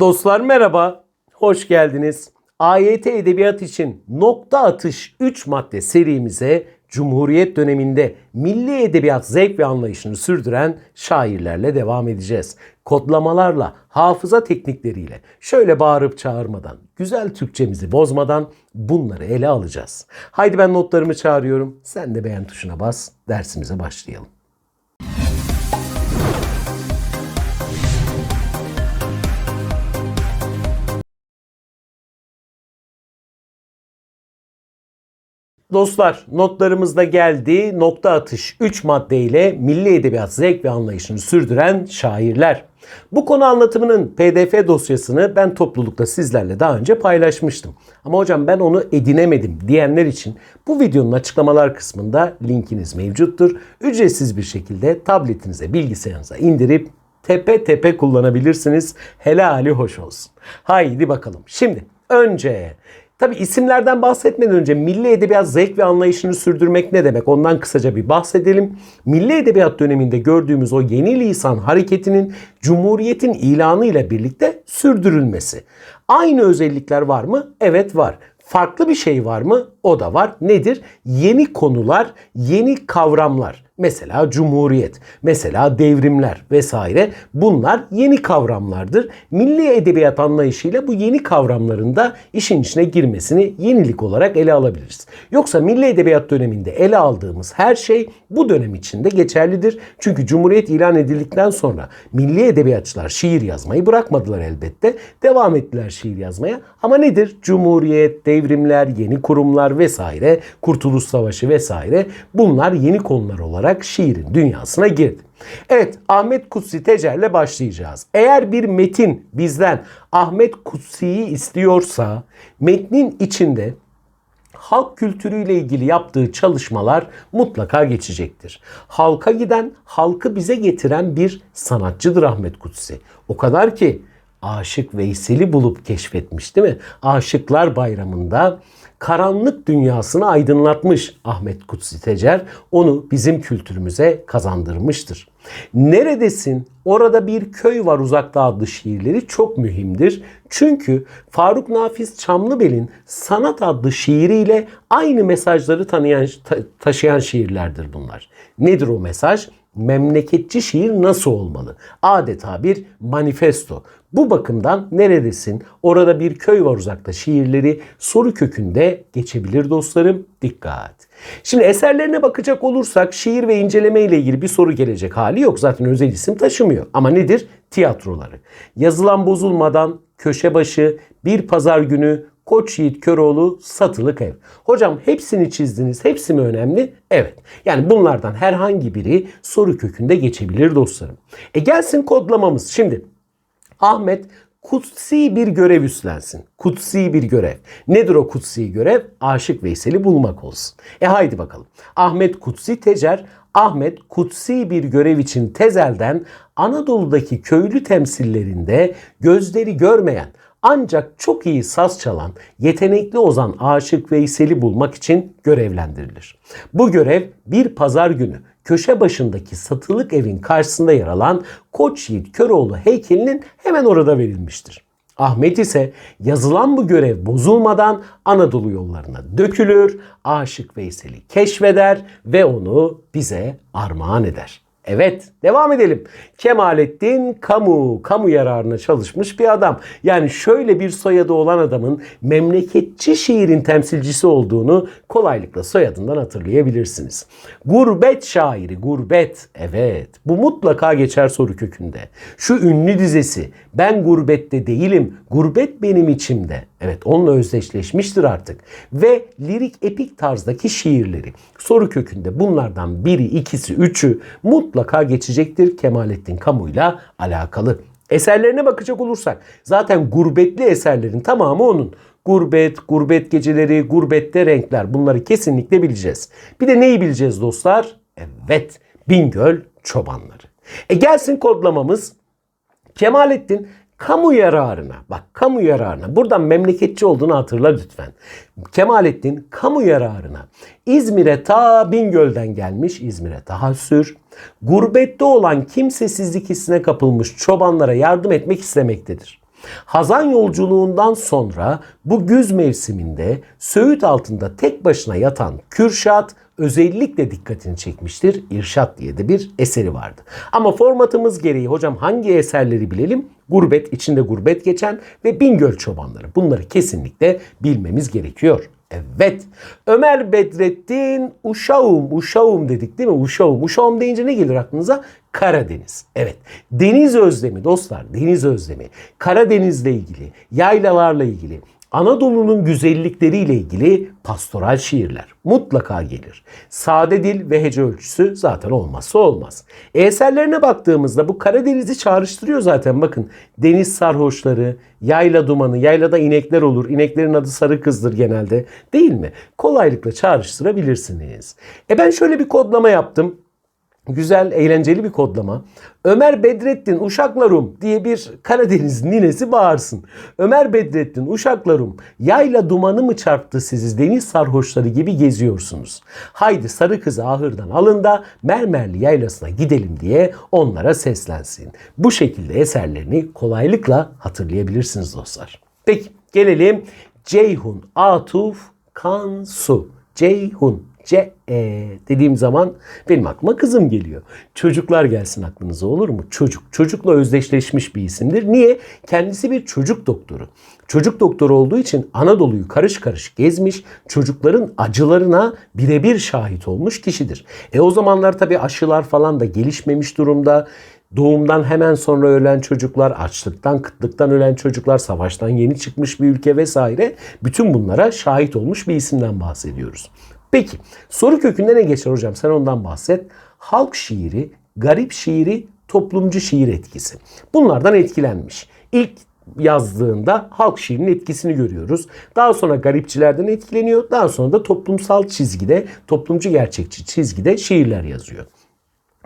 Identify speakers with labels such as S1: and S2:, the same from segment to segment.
S1: Dostlar merhaba, hoş geldiniz. AYT Edebiyat için nokta atış 3 madde serimize Cumhuriyet döneminde milli edebiyat zevk ve anlayışını sürdüren şairlerle devam edeceğiz. Kodlamalarla, hafıza teknikleriyle, şöyle bağırıp çağırmadan, güzel Türkçemizi bozmadan bunları ele alacağız. Haydi ben notlarımı çağırıyorum. Sen de beğen tuşuna bas. Dersimize başlayalım. Dostlar notlarımız da geldi. Nokta atış 3 maddeyle milli edebiyat zevk ve anlayışını sürdüren şairler. Bu konu anlatımının pdf dosyasını ben toplulukta sizlerle daha önce paylaşmıştım. Ama hocam ben onu edinemedim diyenler için bu videonun açıklamalar kısmında linkiniz mevcuttur. Ücretsiz bir şekilde tabletinize bilgisayarınıza indirip tepe tepe kullanabilirsiniz. Helali hoş olsun. Haydi bakalım. Şimdi önce Tabi isimlerden bahsetmeden önce milli edebiyat zevk ve anlayışını sürdürmek ne demek? Ondan kısaca bir bahsedelim. Milli edebiyat döneminde gördüğümüz o yeni lisan hareketinin Cumhuriyet'in ilanı ile birlikte sürdürülmesi. Aynı özellikler var mı? Evet var. Farklı bir şey var mı? O da var. Nedir? Yeni konular, yeni kavramlar. Mesela cumhuriyet, mesela devrimler vesaire bunlar yeni kavramlardır. Milli edebiyat anlayışıyla bu yeni kavramların da işin içine girmesini yenilik olarak ele alabiliriz. Yoksa milli edebiyat döneminde ele aldığımız her şey bu dönem içinde geçerlidir. Çünkü cumhuriyet ilan edildikten sonra milli edebiyatçılar şiir yazmayı bırakmadılar elbette. Devam ettiler şiir yazmaya. Ama nedir? Cumhuriyet, devrimler, yeni kurumlar vesaire, Kurtuluş Savaşı vesaire bunlar yeni konular olarak şiirin dünyasına girdi. Evet Ahmet Kutsi Tecer'le başlayacağız. Eğer bir metin bizden Ahmet Kutsi'yi istiyorsa metnin içinde halk kültürüyle ilgili yaptığı çalışmalar mutlaka geçecektir. Halka giden, halkı bize getiren bir sanatçıdır Ahmet Kutsi. O kadar ki Aşık Veysel'i bulup keşfetmiş değil mi? Aşıklar Bayramı'nda karanlık dünyasını aydınlatmış Ahmet Kutsi Tecer. Onu bizim kültürümüze kazandırmıştır. Neredesin? Orada bir köy var uzakta adlı şiirleri çok mühimdir. Çünkü Faruk Nafiz Çamlıbel'in Sanat adlı şiiriyle aynı mesajları tanıyan, taşıyan şiirlerdir bunlar. Nedir o mesaj? Memleketçi şiir nasıl olmalı? Adeta bir manifesto. Bu bakımdan neredesin? Orada bir köy var uzakta şiirleri soru kökünde geçebilir dostlarım. Dikkat. Şimdi eserlerine bakacak olursak şiir ve inceleme ile ilgili bir soru gelecek hali yok. Zaten özel isim taşımıyor. Ama nedir? Tiyatroları. Yazılan bozulmadan, köşe başı, bir pazar günü, Koç Yiğit Köroğlu satılık ev. Hocam hepsini çizdiniz. Hepsi mi önemli? Evet. Yani bunlardan herhangi biri soru kökünde geçebilir dostlarım. E gelsin kodlamamız. Şimdi Ahmet kutsi bir görev üstlensin. Kutsi bir görev. Nedir o kutsi görev? Aşık Veysel'i bulmak olsun. E haydi bakalım. Ahmet Kutsi Tecer Ahmet kutsi bir görev için Tezel'den Anadolu'daki köylü temsillerinde gözleri görmeyen ancak çok iyi saz çalan, yetenekli ozan Aşık Veysel'i bulmak için görevlendirilir. Bu görev bir pazar günü köşe başındaki satılık evin karşısında yer alan Koç Yiğit Köroğlu heykelinin hemen orada verilmiştir. Ahmet ise yazılan bu görev bozulmadan Anadolu yollarına dökülür, Aşık Veysel'i keşfeder ve onu bize armağan eder. Evet devam edelim. Kemalettin kamu, kamu yararına çalışmış bir adam. Yani şöyle bir soyadı olan adamın memleketçi şiirin temsilcisi olduğunu kolaylıkla soyadından hatırlayabilirsiniz. Gurbet şairi, gurbet. Evet bu mutlaka geçer soru kökünde. Şu ünlü dizesi ben gurbette değilim, gurbet benim içimde. Evet onunla özdeşleşmiştir artık. Ve lirik epik tarzdaki şiirleri. Soru kökünde bunlardan biri, ikisi, üçü mutlaka geçecektir Kemalettin Kamu'yla alakalı. Eserlerine bakacak olursak zaten gurbetli eserlerin tamamı onun. Gurbet, gurbet geceleri, gurbette renkler bunları kesinlikle bileceğiz. Bir de neyi bileceğiz dostlar? Evet, Bingöl çobanları. E gelsin kodlamamız. Kemalettin kamu yararına bak kamu yararına buradan memleketçi olduğunu hatırla lütfen. Kemalettin kamu yararına İzmir'e ta Bingöl'den gelmiş İzmir'e tahassür. Gurbette olan kimsesizlik hissine kapılmış çobanlara yardım etmek istemektedir. Hazan yolculuğundan sonra bu güz mevsiminde Söğüt altında tek başına yatan Kürşat özellikle dikkatini çekmiştir. İrşat diye de bir eseri vardı. Ama formatımız gereği hocam hangi eserleri bilelim? Gurbet, içinde gurbet geçen ve Bingöl çobanları. Bunları kesinlikle bilmemiz gerekiyor. Evet. Ömer Bedrettin Uşağım, Uşağım dedik değil mi? Uşağım. Uşağım deyince ne gelir aklınıza? Karadeniz. Evet. Deniz özlemi dostlar. Deniz özlemi. Karadeniz'le ilgili, yaylalarla ilgili, Anadolu'nun güzellikleriyle ilgili pastoral şiirler mutlaka gelir. Sade dil ve hece ölçüsü zaten olmazsa olmaz. Eserlerine baktığımızda bu Karadeniz'i çağrıştırıyor zaten bakın. Deniz sarhoşları, yayla dumanı, yaylada inekler olur. İneklerin adı sarı kızdır genelde değil mi? Kolaylıkla çağrıştırabilirsiniz. E ben şöyle bir kodlama yaptım. Güzel, eğlenceli bir kodlama. Ömer Bedrettin Uşaklarım diye bir Karadeniz ninesi bağırsın. Ömer Bedrettin Uşaklarım yayla dumanı mı çarptı sizi deniz sarhoşları gibi geziyorsunuz. Haydi sarı kızı ahırdan alın da mermerli yaylasına gidelim diye onlara seslensin. Bu şekilde eserlerini kolaylıkla hatırlayabilirsiniz dostlar. Peki gelelim Ceyhun Atuf Kansu. Ceyhun C e dediğim zaman benim aklıma kızım geliyor. Çocuklar gelsin aklınıza olur mu? Çocuk. Çocukla özdeşleşmiş bir isimdir. Niye? Kendisi bir çocuk doktoru. Çocuk doktoru olduğu için Anadolu'yu karış karış gezmiş, çocukların acılarına birebir şahit olmuş kişidir. E o zamanlar tabii aşılar falan da gelişmemiş durumda. Doğumdan hemen sonra ölen çocuklar, açlıktan, kıtlıktan ölen çocuklar, savaştan yeni çıkmış bir ülke vesaire. Bütün bunlara şahit olmuş bir isimden bahsediyoruz. Peki soru kökünde ne geçer hocam? Sen ondan bahset. Halk şiiri, garip şiiri, toplumcu şiir etkisi. Bunlardan etkilenmiş. İlk yazdığında halk şiirinin etkisini görüyoruz. Daha sonra garipçilerden etkileniyor. Daha sonra da toplumsal çizgide, toplumcu gerçekçi çizgide şiirler yazıyor.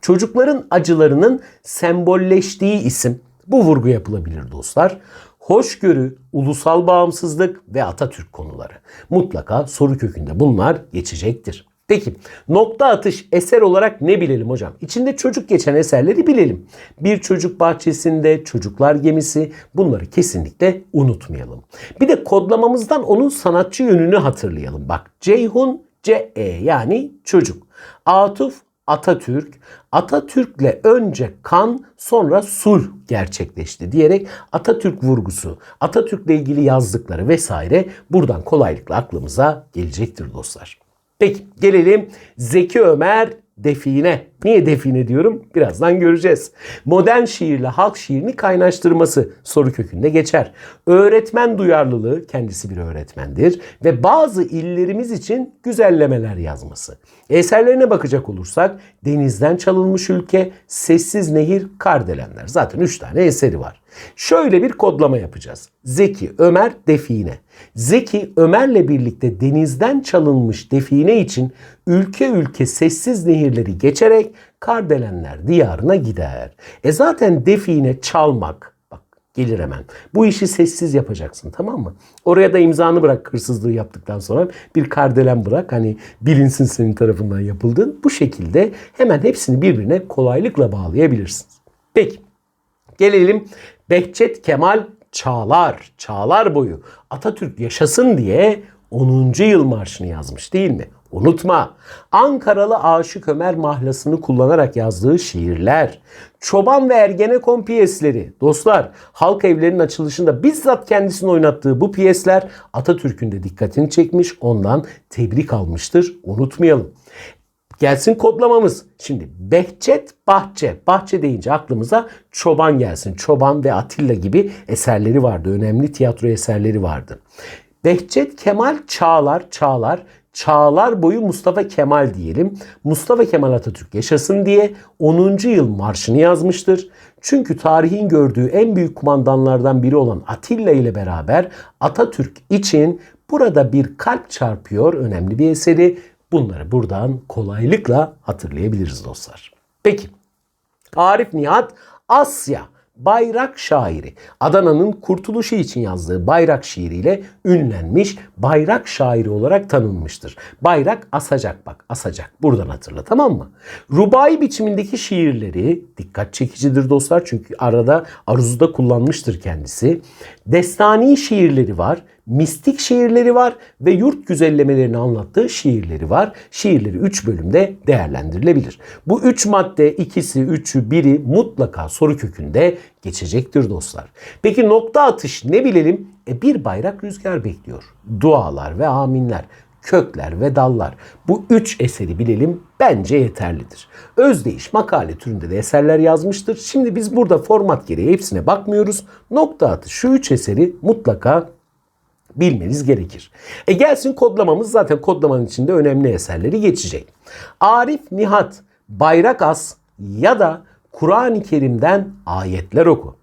S1: Çocukların acılarının sembolleştiği isim. Bu vurgu yapılabilir dostlar. Hoşgörü, ulusal bağımsızlık ve Atatürk konuları. Mutlaka soru kökünde bunlar geçecektir. Peki nokta atış eser olarak ne bilelim hocam? İçinde çocuk geçen eserleri bilelim. Bir çocuk bahçesinde, çocuklar gemisi bunları kesinlikle unutmayalım. Bir de kodlamamızdan onun sanatçı yönünü hatırlayalım. Bak Ceyhun C-E yani çocuk. Atuf Atatürk, Atatürk'le önce kan sonra sulh gerçekleşti diyerek Atatürk vurgusu, Atatürk'le ilgili yazdıkları vesaire buradan kolaylıkla aklımıza gelecektir dostlar. Peki gelelim Zeki Ömer define. Niye define diyorum? Birazdan göreceğiz. Modern şiirle halk şiirini kaynaştırması soru kökünde geçer. Öğretmen duyarlılığı, kendisi bir öğretmendir ve bazı illerimiz için güzellemeler yazması. Eserlerine bakacak olursak Denizden Çalınmış Ülke, Sessiz Nehir, Kardelenler. Zaten 3 tane eseri var. Şöyle bir kodlama yapacağız. Zeki, Ömer, Define. Zeki Ömer'le birlikte denizden çalınmış define için ülke ülke sessiz nehirleri geçerek Kardelenler diyarına gider. E zaten define çalmak bak gelir hemen. Bu işi sessiz yapacaksın tamam mı? Oraya da imzanı bırak hırsızlığı yaptıktan sonra bir kardelen bırak hani bilinsin senin tarafından yapıldığın. Bu şekilde hemen hepsini birbirine kolaylıkla bağlayabilirsin. Peki gelelim Behçet Kemal Çağlar, Çağlar boyu Atatürk yaşasın diye 10. yıl marşını yazmış değil mi? Unutma. Ankaralı Aşık Ömer mahlasını kullanarak yazdığı şiirler, Çoban ve Ergenekon piyesleri. Dostlar, halk evlerinin açılışında bizzat kendisini oynattığı bu piyesler Atatürk'ün de dikkatini çekmiş, ondan tebrik almıştır. Unutmayalım. Gelsin kodlamamız. Şimdi Behçet Bahçe. Bahçe deyince aklımıza çoban gelsin. Çoban ve Atilla gibi eserleri vardı. Önemli tiyatro eserleri vardı. Behçet Kemal Çağlar, Çağlar, Çağlar boyu Mustafa Kemal diyelim. Mustafa Kemal Atatürk yaşasın diye 10. yıl marşını yazmıştır. Çünkü tarihin gördüğü en büyük kumandanlardan biri olan Atilla ile beraber Atatürk için burada bir kalp çarpıyor önemli bir eseri. Bunları buradan kolaylıkla hatırlayabiliriz dostlar. Peki Arif Nihat Asya bayrak şairi. Adana'nın kurtuluşu için yazdığı bayrak şiiriyle ünlenmiş bayrak şairi olarak tanınmıştır. Bayrak asacak bak asacak buradan hatırla tamam mı? Rubai biçimindeki şiirleri dikkat çekicidir dostlar çünkü arada aruzuda kullanmıştır kendisi. Destani şiirleri var mistik şiirleri var ve yurt güzellemelerini anlattığı şiirleri var. Şiirleri 3 bölümde değerlendirilebilir. Bu 3 madde ikisi, üçü, biri mutlaka soru kökünde geçecektir dostlar. Peki nokta atış ne bilelim? E bir bayrak rüzgar bekliyor. Dualar ve aminler kökler ve dallar. Bu üç eseri bilelim bence yeterlidir. Özdeyiş makale türünde de eserler yazmıştır. Şimdi biz burada format gereği hepsine bakmıyoruz. Nokta atı şu üç eseri mutlaka bilmeniz gerekir. E gelsin kodlamamız zaten kodlamanın içinde önemli eserleri geçecek. Arif Nihat, Bayrak As ya da Kur'an-ı Kerim'den ayetler oku.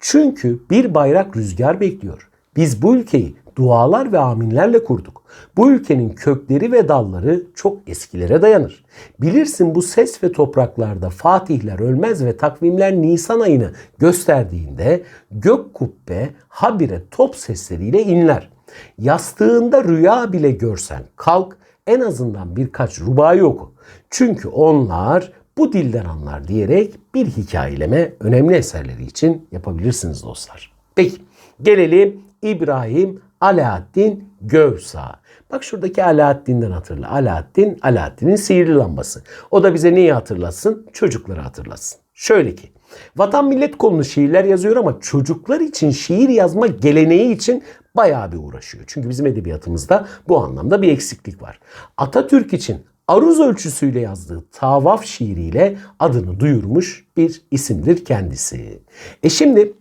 S1: Çünkü bir bayrak rüzgar bekliyor. Biz bu ülkeyi dualar ve aminlerle kurduk. Bu ülkenin kökleri ve dalları çok eskilere dayanır. Bilirsin bu ses ve topraklarda fatihler ölmez ve takvimler Nisan ayını gösterdiğinde gök kubbe habire top sesleriyle inler. Yastığında rüya bile görsen kalk en azından birkaç rubayı oku. Çünkü onlar bu dilden anlar diyerek bir hikayeleme önemli eserleri için yapabilirsiniz dostlar. Peki gelelim İbrahim Alaaddin Gövsa. Bak şuradaki Alaaddin'den hatırla. Alaaddin, Alaaddin'in sihirli lambası. O da bize neyi hatırlasın? Çocukları hatırlasın. Şöyle ki Vatan millet konulu şiirler yazıyor ama çocuklar için şiir yazma geleneği için bayağı bir uğraşıyor. Çünkü bizim edebiyatımızda bu anlamda bir eksiklik var. Atatürk için aruz ölçüsüyle yazdığı Tavaf şiiriyle adını duyurmuş bir isimdir kendisi. E şimdi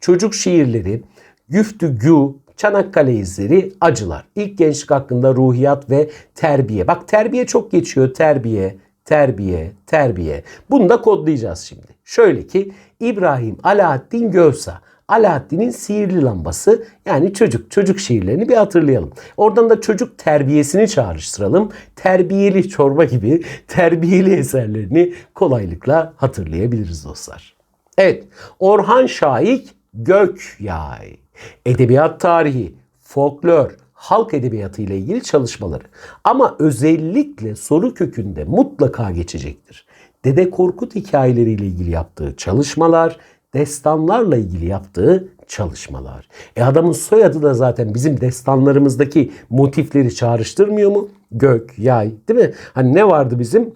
S1: çocuk şiirleri, Güftü Gü, Çanakkale izleri, acılar. İlk gençlik hakkında ruhiyat ve terbiye. Bak terbiye çok geçiyor. Terbiye, terbiye, terbiye. Bunu da kodlayacağız şimdi. Şöyle ki İbrahim Alaaddin Gövsa. Alaaddin'in sihirli lambası yani çocuk çocuk şiirlerini bir hatırlayalım. Oradan da çocuk terbiyesini çağrıştıralım. Terbiyeli çorba gibi terbiyeli eserlerini kolaylıkla hatırlayabiliriz dostlar. Evet Orhan Şahik Gökyay. Edebiyat tarihi, folklor, halk edebiyatı ile ilgili çalışmaları. Ama özellikle soru kökünde mutlaka geçecektir. Dede Korkut hikayeleriyle ilgili yaptığı çalışmalar, destanlarla ilgili yaptığı çalışmalar. E adamın soyadı da zaten bizim destanlarımızdaki motifleri çağrıştırmıyor mu? Gök, yay değil mi? Hani ne vardı bizim?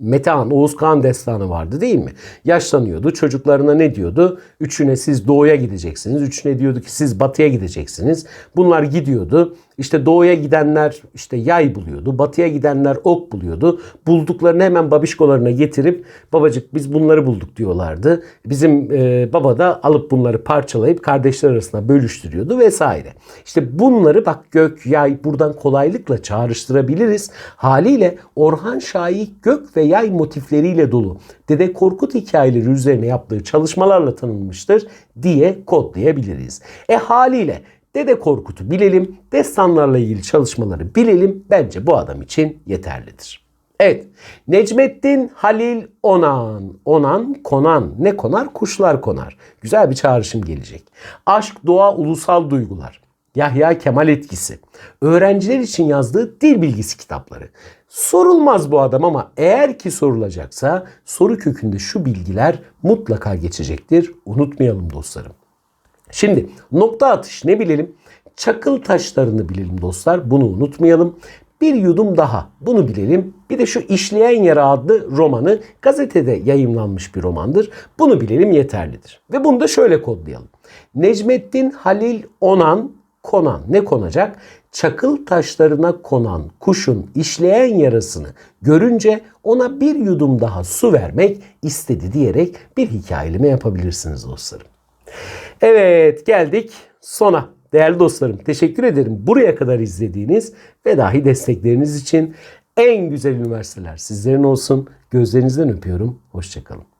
S1: Metehan, Oğuz Kağan destanı vardı değil mi? Yaşlanıyordu. Çocuklarına ne diyordu? Üçüne siz doğuya gideceksiniz. Üçüne diyordu ki siz batıya gideceksiniz. Bunlar gidiyordu. İşte doğuya gidenler işte yay buluyordu. Batıya gidenler ok buluyordu. Bulduklarını hemen babişkolarına getirip babacık biz bunları bulduk diyorlardı. Bizim e, baba da alıp bunları parçalayıp kardeşler arasında bölüştürüyordu vesaire. İşte bunları bak gök yay buradan kolaylıkla çağrıştırabiliriz. Haliyle Orhan Şahik gök ve yay motifleriyle dolu Dede Korkut hikayeleri üzerine yaptığı çalışmalarla tanınmıştır diye kodlayabiliriz. E haliyle Dede Korkut'u bilelim, destanlarla ilgili çalışmaları bilelim. Bence bu adam için yeterlidir. Evet. Necmettin Halil Onan. Onan konan. Ne konar? Kuşlar konar. Güzel bir çağrışım gelecek. Aşk, doğa, ulusal duygular. Yahya Kemal etkisi. Öğrenciler için yazdığı dil bilgisi kitapları. Sorulmaz bu adam ama eğer ki sorulacaksa soru kökünde şu bilgiler mutlaka geçecektir. Unutmayalım dostlarım. Şimdi nokta atış ne bilelim? Çakıl taşlarını bilelim dostlar. Bunu unutmayalım. Bir yudum daha bunu bilelim. Bir de şu İşleyen Yara adlı romanı gazetede yayımlanmış bir romandır. Bunu bilelim yeterlidir. Ve bunu da şöyle kodlayalım. Necmettin Halil Onan konan ne konacak? Çakıl taşlarına konan kuşun işleyen yarasını görünce ona bir yudum daha su vermek istedi diyerek bir hikayeleme yapabilirsiniz dostlarım. Evet geldik sona. Değerli dostlarım teşekkür ederim buraya kadar izlediğiniz ve dahi destekleriniz için en güzel üniversiteler sizlerin olsun. Gözlerinizden öpüyorum. Hoşçakalın.